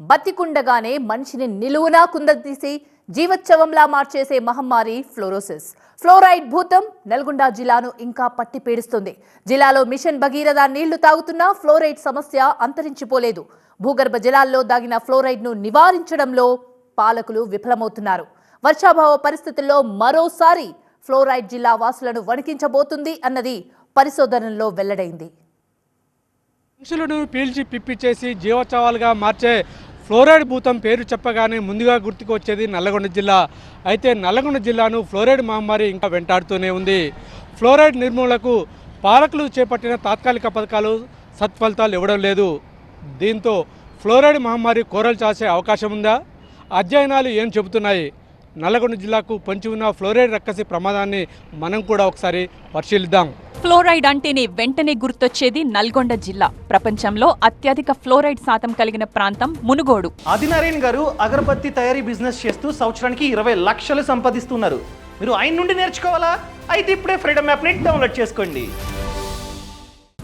బతికుండగానే మనిషిని నిలువునా కుందతీసి జీవోత్సవంలా మార్చేసే మహమ్మారి ఫ్లోరోసిస్. ఫ్లోరైడ్ భూతం నల్గొండ జిల్లాను ఇంకా పట్టి పీడిస్తుంది. జిల్లాలో మిషన్ భగీరథ నీళ్ళు తాగుతున్నా ఫ్లోరైడ్ సమస్య అంతరించిపోలేదు. భూగర్భ జలాల్లో దాగిన ఫ్లోరైడ్ను నివారించడంలో పాలకులు విఫలమవుతున్నారు. వర్షాభావ పరిస్థితుల్లో మరోసారి ఫ్లోరైడ్ జిల్లా వాసులను వణికించబోతుంది అన్నది పరిశోధనల్లో వెల్లడైంది. మనుషులను పీల్చి పిప్పిచేసి జీవోత్సవాలుగా మార్చే ఫ్లోరైడ్ భూతం పేరు చెప్పగానే ముందుగా గుర్తుకొచ్చేది నల్లగొండ జిల్లా. అయితే నల్లగొండ జిల్లాను ఫ్లోరైడ్ మహమ్మారి ఇంకా వెంటాడుతూనే ఉంది. ఫ్లోరైడ్ నిర్మూలనకు పాలకులు చేపట్టిన తాత్కాలిక పథకాలు సత్ఫలితాలు ఇవ్వడం లేదు. దీంతో ఫ్లోరైడ్ మహమ్మారి కోరలు చాసే అవకాశం ఉందా? అధ్యయనాలు ఏం చెబుతున్నాయి? నల్లగొండ జిల్లాకు పొంచి ఉన్న ఫ్లోరైడ్ రక్కసి ప్రమాదాన్ని మనం కూడా ఒకసారి పరిశీలిద్దాం. ఫ్లోరైడ్ అంటేనే వెంటనే గుర్తొచ్చేది నల్గొండ జిల్లా. ప్రపంచంలో అత్యధిక ఫ్లోరైడ్ శాతం కలిగిన ప్రాంతం మునుగోడు. ఆదినారాయణ గారు అగరబత్తి తయారీ బిజినెస్ చేస్తూ సంవత్సరానికి ఇరవై లక్షలు సంపాదిస్తున్నారు. మీరు ఆయన నుండి నేర్చుకోవాలా? అయితే ఇప్పుడే ఫ్రీడమ్ యాప్ని డౌన్లోడ్ చేసుకోండి.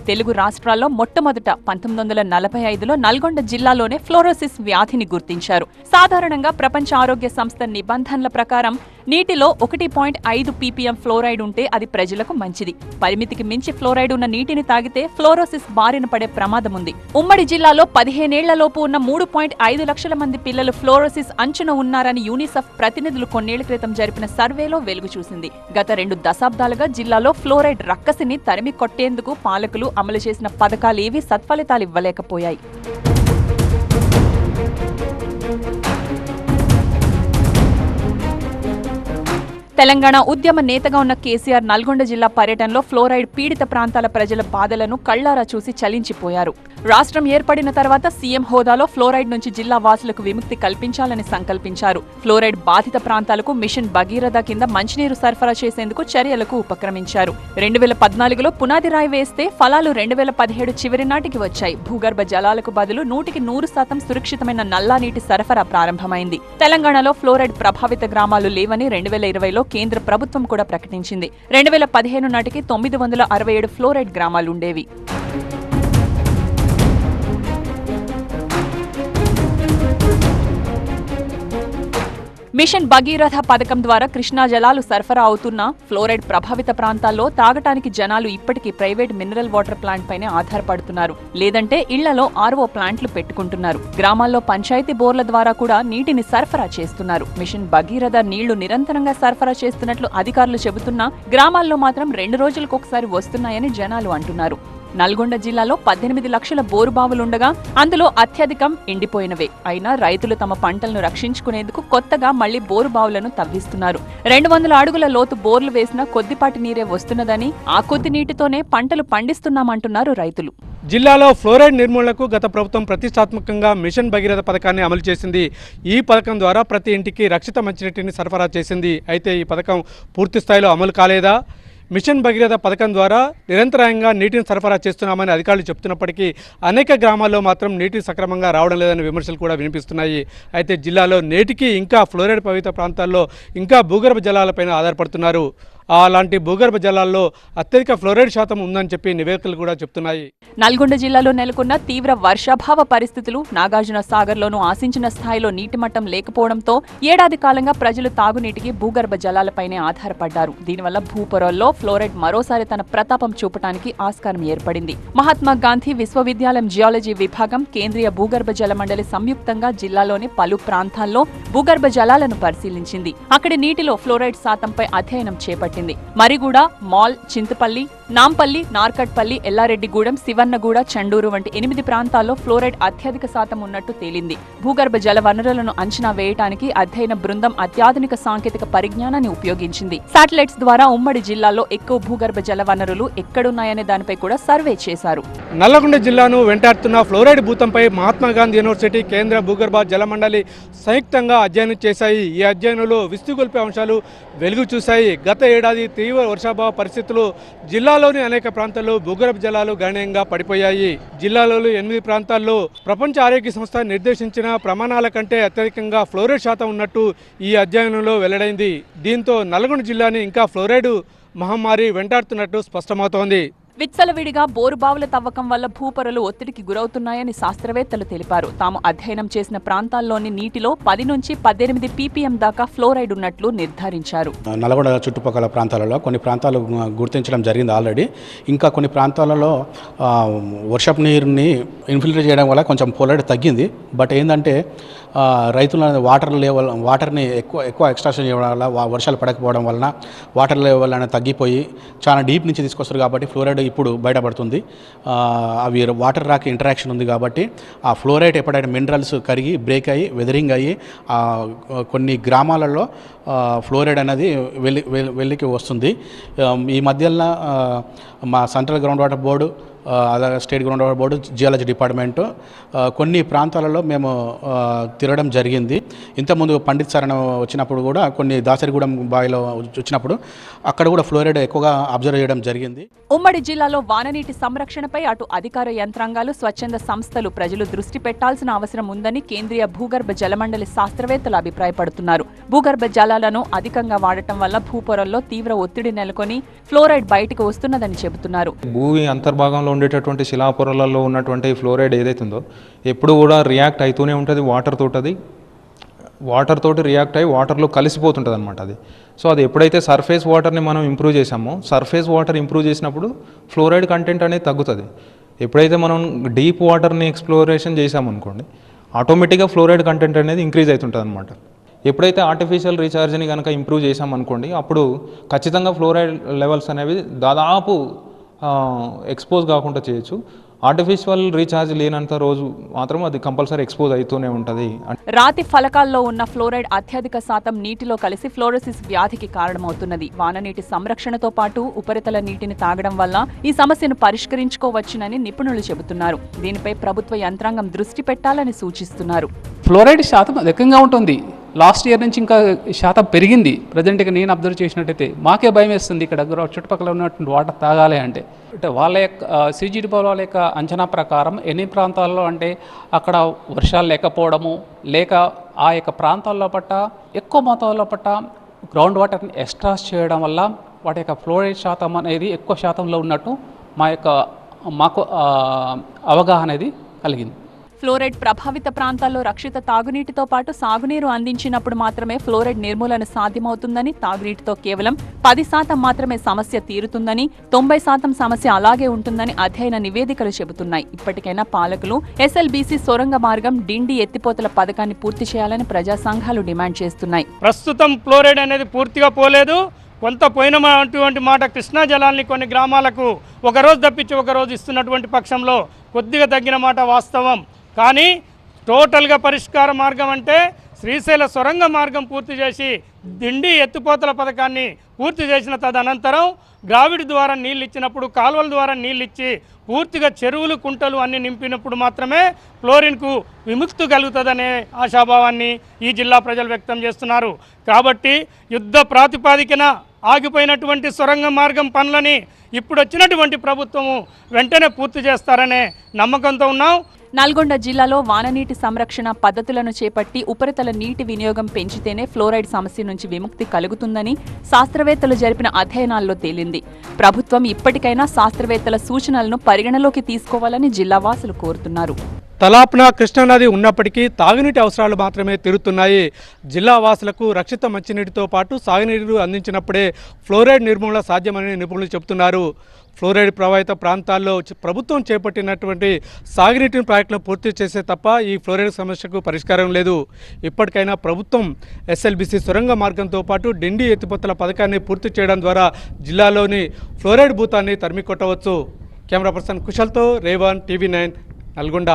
తెలుగు రాష్ట్రాల్లో మొట్టమొదట పంతొమ్మిది వందల నలభై ఐదులో నల్గొండ జిల్లాలోనే ఫ్లోరోసిస్ వ్యాధిని గుర్తించారు. సాధారణంగా ప్రపంచ ఆరోగ్య సంస్థ నిబంధనల ప్రకారం నీటిలో ఒకటి పాయింట్ ఐదు పీపీఎం ఫ్లోరైడ్ ఉంటే అది ప్రజలకు మంచిది. పరిమితికి మించి ఫ్లోరైడ్ ఉన్న నీటిని తాగితే ఫ్లోరోసిస్ బారిన పడే ప్రమాదం ఉంది. ఉమ్మడి జిల్లాలో పదిహేనేళ్ళలోపు ఉన్న మూడు పాయింట్ ఐదు లక్షల మంది పిల్లలు ఫ్లోరోసిస్ అంచున ఉన్నారని యూనిసెఫ్ ప్రతినిధులు కొన్నేళ్ళ క్రితం జరిపిన సర్వేలో వెలుగు చూసింది. గత రెండు దశాబ్దాలుగా జిల్లాలో ఫ్లోరైడ్ రక్కసిని తరిమి కొట్టేందుకు పాలకులు అమలు చేసిన పథకాలేవీ సత్ఫలితాలు ఇవ్వలేకపోయాయి. తెలంగాణ ఉద్యమ నేతగా ఉన్న కేసీఆర్ నల్గొండ జిల్లా పర్యటనలో ఫ్లోరైడ్ పీడిత ప్రాంతాల ప్రజల బాధలను కళ్ళారా చూసి చలించిపోయారు. రాష్ట్రం ఏర్పడిన తర్వాత సీఎం హోదాలో ఫ్లోరైడ్ నుంచి జిల్లా వాసులకు విముక్తి కల్పించాలని సంకల్పించారు. ఫ్లోరైడ్ బాధిత ప్రాంతాలకు మిషన్ భగీరథ కింద మంచినీరు సరఫరా చేసేందుకు చర్యలకు ఉపక్రమించారు. రెండు వేల పద్నాలుగులో పునాది రాయి వేస్తే ఫలాలు రెండు వేల పదిహేడు చివరి నాటికి వచ్చాయి. భూగర్భ జలాలకు బదులు నూటికి నూరు శాతం సురక్షితమైన నల్లా నీటి సరఫరా ప్రారంభమైంది. తెలంగాణలో ఫ్లోరైడ్ ప్రభావిత గ్రామాలు లేవని రెండు వేల ఇరవైలో కేంద్ర ప్రభుత్వం కూడా ప్రకటించింది. రెండు వేల పదిహేను నాటికి తొమ్మిది వందల అరవై ఏడు ఫ్లోరైడ్ గ్రామాలుండేవి మిషన్ భగీరథ పథకం ద్వారా కృష్ణా జలాలు సరఫరా అవుతున్న ఫ్లోరైడ్ ప్రభావిత ప్రాంతాల్లో తాగటానికి జనాలు ఇప్పటికీ ప్రైవేట్ మినరల్ వాటర్ ప్లాంట్ పైనే ఆధారపడుతున్నారు. లేదంటే ఇళ్ళలో ఆర్ఓ ప్లాంట్లు పెట్టుకుంటున్నారు. గ్రామాల్లో పంచాయతీ బోర్ల ద్వారా కూడా నీటిని సరఫరా చేస్తున్నారు. మిషన్ భగీరథ నీళ్ళు నిరంతరంగా సరఫరా చేస్తున్నట్లు అధికారులు చెబుతున్నా గ్రామాల్లో మాత్రం రెండు రోజులకు ఒకసారి వస్తున్నాయని జనాలు అంటున్నారు. నల్గొండ జిల్లాలో పద్దెనిమిది లక్షల బోరుబావులుండగా అందులో అత్యధికం ఎండిపోయినవే. అయినా రైతులు తమ పంటలను రక్షించుకునేందుకు కొత్తగా మళ్ళీ బోరుబావులను తవ్విస్తున్నారు. రెండు వందల అడుగుల లోతు బోర్లు వేసినా కొద్దిపాటి నీరే వస్తున్నదని ఆ కొద్ది నీటితోనే పంటలు పండిస్తున్నామంటున్నారు రైతులు. జిల్లాలో ఫ్లోరైడ్ నిర్మూలనకు గత ప్రభుత్వం ప్రతిష్టాత్మకంగా మిషన్ భగీరథ పథకాన్ని అమలు చేసింది. ఈ పథకం ద్వారా ప్రతి ఇంటికి రక్షిత మంచినీటిని సరఫరా చేసింది. అయితే ఈ పథకం పూర్తి స్థాయిలో అమలు కాలేదా? మిషన్ భగీరథ పథకం ద్వారా నిరంతరాయంగా నీటిని సరఫరా చేస్తున్నామని అధికారులు చెప్తున్నప్పటికీ అనేక గ్రామాల్లో మాత్రం నీటి సక్రమంగా రావడం లేదనే విమర్శలు కూడా వినిపిస్తున్నాయి. అయితే జిల్లాలో నేటికి ఇంకా ఫ్లోరైడ్ పవిత్ర ప్రాంతాల్లో ఇంకా భూగర్భ జలాలపైన ఆధారపడుతున్నారు. అలాంటి భూగర్భ జలాల్లో అత్యధిక ఫ్లోరైడ్ శాతం ఉందని చెప్పి నివేదికలు కూడా చెప్తున్నాయి. నల్గొండ జిల్లాలో నెలకొన్న తీవ్ర వర్షాభావ పరిస్థితులు నాగార్జున సాగర్లోనూ ఆశించిన స్థాయిలో నీటి మట్టం లేకపోవడంతో ఏడాది కాలంగా ప్రజలు తాగునీటికి భూగర్భ జలాలపైనే ఆధారపడ్డారు. దీనివల్ల భూపొరల్లో ఫ్లోరైడ్ మరోసారి తన ప్రతాపం చూపటానికి ఆస్కారం ఏర్పడింది. మహాత్మా గాంధీ విశ్వవిద్యాలయం జియాలజీ విభాగం కేంద్రీయ భూగర్భ జల మండలి సంయుక్తంగా జిల్లాలోని పలు ప్రాంతాల్లో భూగర్భ జలాలను పరిశీలించింది. అక్కడి నీటిలో ఫ్లోరైడ్ శాతంపై అధ్యయనం చేపట్టింది. మరిగూడ మాల్ చింతపల్లి నాంపల్లి నార్కట్పల్లి ఎల్లారెడ్డిగూడెం శివన్నగూడ చండూరు వంటి ఎనిమిది ప్రాంతాల్లో ఫ్లోరైడ్ అత్యధిక శాతం ఉన్నట్టు తేలింది. భూగర్భ జల వనరులను అంచనా వేయటానికి అధ్యయన బృందం అత్యాధునిక సాంకేతిక పరిజ్ఞానాన్ని ఉపయోగించింది. శాటిలైట్స్ ద్వారా ఉమ్మడి జిల్లాలో ఎక్కువ భూగర్భ జల వనరులు ఎక్కడున్నాయనే దానిపై కూడా సర్వే చేశారు. నల్లగొండ జిల్లాను వెంటాడుతున్న ఫ్లోరైడ్ భూతంపై మహాత్మా గాంధీ యూనివర్సిటీ కేంద్ర భూగర్భ జలమండలి సంయుక్తంగా అధ్యయనం చేశాయి. ఈ అధ్యయనంలో విస్తుగొల్పే అంశాలు వెలుగు చూశాయి. గత ఏడాది తీవ్ర వర్షాభావ పరిస్థితులు జిల్లాలో జిల్లాలోని అనేక ప్రాంతాల్లో భూగర్భ జలాలు గణనీయంగా పడిపోయాయి. జిల్లాలోని ఎనిమిది ప్రాంతాల్లో ప్రపంచ ఆరోగ్య సంస్థ నిర్దేశించిన ప్రమాణాల కంటే అత్యధికంగా ఫ్లోరైడ్ శాతం ఉన్నట్టు ఈ అధ్యయనంలో వెల్లడైంది. దీంతో నల్గొండ జిల్లాని ఇంకా ఫ్లోరైడ్ మహమ్మారి వెంటాడుతున్నట్టు స్పష్టమవుతోంది. విచ్చలవిడిగా బోరుబావుల తవ్వకం వల్ల భూపొరలు ఒత్తిడికి గురవుతున్నాయని శాస్త్రవేత్తలు తెలిపారు. తాము అధ్యయనం చేసిన ప్రాంతాల్లోని నీటిలో పది నుంచి పద్దెనిమిది పీపీఎం దాకా ఫ్లోరైడ్ ఉన్నట్లు నిర్ధారించారు. నల్గొండ చుట్టుపక్కల ప్రాంతాలలో కొన్ని ప్రాంతాలు గుర్తించడం జరిగింది ఆల్రెడీ. ఇంకా కొన్ని ప్రాంతాలలో వర్షపు నీరుని ఇన్ఫిల్ట్రేట్ చేయడం వల్ల కొంచెం ఫ్లోరైడ్ తగ్గింది. బట్ ఏంటంటే రైతుల వాటర్ లెవెల్ వాటర్ని ఎక్కువ ఎక్కువ ఎక్స్ట్రాక్షన్ చేయడం వల్ల వర్షాలు పడకపోవడం వలన వాటర్ లెవెల్ అనేది తగ్గిపోయి చాలా డీప్ నుంచి తీసుకొస్తారు కాబట్టి ఫ్లోరైడ్ ఇప్పుడు బయటపడుతుంది. అవి వాటర్ రాక్ ఇంటరాక్షన్ ఉంది కాబట్టి ఆ ఫ్లోరైడ్ ఎప్పుడైనా మినరల్స్ కరిగి బ్రేక్ అయ్యి వెదరింగ్ అయ్యి కొన్ని గ్రామాలలో ఫ్లోరైడ్ అనేది వెళ్ళి వెళ్ళికి వస్తుంది. ఈ మధ్యలో మా సెంట్రల్ గ్రౌండ్ వాటర్ బోర్డు అలాగే state ground water board geology department కొన్ని ప్రాంతాలలో మేము తిరగడం జరిగింది. ఇంతకుముందు పండిత్ సరణ వచ్చినప్పుడు కూడా కొన్ని దాసరిగూడెం బావిలో వచ్చినప్పుడు అక్కడ కూడా ఫ్లోరైడ్ ఎక్కువగా అబ్జర్వ్ చేయడం జరిగింది. ఉమ్మడి జిల్లాలో వాననీటి సంరక్షణపై అటు అధికార యంత్రాంగాలు స్వచ్ఛంద సంస్థలు ప్రజలు దృష్టి పెట్టాల్సిన అవసరం ఉందని కేంద్రీయ భూగర్భ జలమండలి శాస్త్రవేత్తలు అభిప్రాయపడుతున్నారు. భూగర్భ జలాలను అధికంగా వాడటం వల్ల భూపొరల్లో తీవ్ర ఒత్తిడి నెలకొని ఫ్లోరైడ్ బయటకు వస్తున్నదని చెబుతున్నారు. భూమి అంతర్భాగంలో ఉండేటటువంటి శిలాపొరలలో ఉన్నటువంటి ఫ్లోరైడ్ ఏదైతే ఉందో ఎప్పుడు కూడా రియాక్ట్ అవుతూనే ఉంటుంది వాటర్ తోటది. వాటర్ తోటి రియాక్ట్ అయ్యి వాటర్లో కలిసిపోతుంటుంది అనమాట అది. సో అది ఎప్పుడైతే సర్ఫేస్ వాటర్ని మనం ఇంప్రూవ్ చేసామో సర్ఫేస్ వాటర్ ఇంప్రూవ్ చేసినప్పుడు ఫ్లోరైడ్ కంటెంట్ అనేది తగ్గుతుంది. ఎప్పుడైతే మనం డీప్ వాటర్ని ఎక్స్ప్లోరేషన్ చేసామనుకోండి ఆటోమేటిక్గా ఫ్లోరైడ్ కంటెంట్ అనేది ఇంక్రీజ్ అవుతుంటుంది అనమాట ఎప్పుడైతే ఆర్టిఫిషియల్ రీఛార్జ్ని కనుక ఇంప్రూవ్ చేసామనుకోండి అప్పుడు ఖచ్చితంగా ఫ్లోరైడ్ లెవెల్స్ అనేవి దాదాపు ఎక్స్పోజ్ కాకుండా చేయొచ్చు. ఆర్టిఫిషియల్ రీఛార్జ్ లేనంత రోజు మాత్రం అది కంపల్సరీ ఎక్స్పోజ్ అవుతూనే ఉంటుంది. రాతి ఫలకాల్లో ఉన్న ఫ్లోరైడ్ అత్యధిక శాతం నీటిలో కలిసి ఫ్లోరోసిస్ వ్యాధికి కారణమవుతున్నది. వాననీటి సంరక్షణతో పాటు ఉపరితల నీటిని తాగడం వల్ల ఈ సమస్యను పరిష్కరించుకోవచ్చునని నిపుణులు చెబుతున్నారు. దీనిపై ప్రభుత్వ యంత్రాంగం దృష్టి పెట్టాలని సూచిస్తున్నారు. ఫ్లోరైడ్ శాతం అధికంగా ఉంటుంది. లాస్ట్ ఇయర్ నుంచి ఇంకా శాతం పెరిగింది. ప్రజెంట్గా నేను అబ్జర్వ్ చేసినట్టయితే మాకే భయం వేస్తుంది ఇక్కడ గ్రౌ- చుట్టుపక్కల ఉన్నటువంటి వాటర్ తాగాలి అంటే. అంటే వాళ్ళ యొక్క సిజిడి వాళ్ళ యొక్క అంచనా ప్రకారం ఎన్ని ప్రాంతాల్లో అంటే అక్కడ వర్షాలు లేకపోవడము లేక ఆ యొక్క ప్రాంతాల్లో పట్ట ఎక్కువ మొత్తంలో పట్ట గ్రౌండ్ వాటర్ని ఎక్స్ట్రాస్ చేయడం వల్ల వాటి యొక్క ఫ్లోరైడ్ శాతం అనేది ఎక్కువ శాతంలో ఉన్నట్టు మా యొక్క మాకు అవగాహన అనేది కలిగింది. ఫ్లోరైడ్ ప్రభావిత ప్రాంతాల్లో రక్షిత తాగునీటితో పాటు సాగునీరు అందించినప్పుడు మాత్రమే ఫ్లోరైడ్ నిర్మూలన సాధ్యమవుతుందని తాగునీటితో కేవలం పది శాతం మాత్రమే సమస్య తీరుతుందని తొంభై శాతం సమస్య అలాగే ఉంటుందని అధ్యయన నివేదికలు చెబుతున్నాయి. ఇప్పటికైనా పాలకులు ఎస్ఎల్బీసీ సొరంగ మార్గం డిండి ఎత్తిపోతల పథకాన్ని పూర్తి చేయాలని ప్రజా సంఘాలు డిమాండ్ చేస్తున్నాయి. ప్రస్తుతం ఫ్లోరైడ్ అనేది పూర్తిగా పోలేదు. కొంత పోయిన అటువంటి మాట కృష్ణా జలాన్ని కొన్ని గ్రామాలకు ఒకరోజు తప్పించి ఒకరోజు ఇస్తున్నటువంటి పక్షంలో కొద్దిగా తగ్గిన మాట వాస్తవం. కానీ టోటల్గా పరిష్కార మార్గం అంటే శ్రీశైల సొరంగ మార్గం పూర్తి చేసి దిండి ఎత్తిపోతల పథకాన్ని పూర్తి చేసిన తదనంతరం గ్రావిడి ద్వారా నీళ్ళు ఇచ్చినప్పుడు కాలువల ద్వారా నీళ్ళు ఇచ్చి పూర్తిగా చెరువులు కుంటలు అన్ని నింపినప్పుడు మాత్రమే ఫ్లోరిన్కు విముక్తి కలుగుతుందనే ఆశాభావాన్ని ఈ జిల్లా ప్రజలు వ్యక్తం చేస్తున్నారు. కాబట్టి యుద్ధ ప్రాతిపాదికన ఆగిపోయినటువంటి సొరంగ మార్గం పనులని ఇప్పుడు వచ్చినటువంటి ప్రభుత్వము వెంటనే పూర్తి చేస్తారనే నమ్మకంతో ఉన్నాం. నల్గొండ జిల్లాలో వాననీటి సంరక్షణ పద్ధతులను చేపట్టి ఉపరితల నీటి వినియోగం పెంచితేనే ఫ్లోరైడ్ సమస్య నుంచి విముక్తి కలుగుతుందని శాస్త్రవేత్తలు జరిపిన అధ్యయనాల్లో తేలింది. ప్రభుత్వం ఇప్పటికైనా శాస్త్రవేత్తల సూచనలను పరిగణలోకి తీసుకోవాలని జిల్లావాసులు కోరుతున్నారు. తలాపున కృష్ణానది ఉన్నప్పటికీ తాగునీటి అవసరాలు మాత్రమే తీరుతున్నాయి. జిల్లా వాసులకు రక్షిత మంచినీటితో పాటు సాగునీరు అందించినప్పుడే ఫ్లోరైడ్ నిర్మూలన సాధ్యమని నిపుణులు చెబుతున్నారు. ఫ్లోరైడ్ ప్రభావిత ప్రాంతాల్లో ప్రభుత్వం చేపట్టినటువంటి సాగునీటి ప్రాజెక్టులను పూర్తి చేసే తప్ప ఈ ఫ్లోరైడ్ సమస్యకు పరిష్కారం లేదు. ఇప్పటికైనా ప్రభుత్వం ఎస్ఎల్బిసి సొరంగ మార్గంతో పాటు డిండి ఎత్తిపోతల పథకాన్ని పూర్తి చేయడం ద్వారా జిల్లాలోని ఫ్లోరైడ్ భూతాన్ని తరిమి కొట్టవచ్చు కెమెరా పర్సన్ కుశల్తో రేవాన్ టీవీ నైన్ నల్గొండ.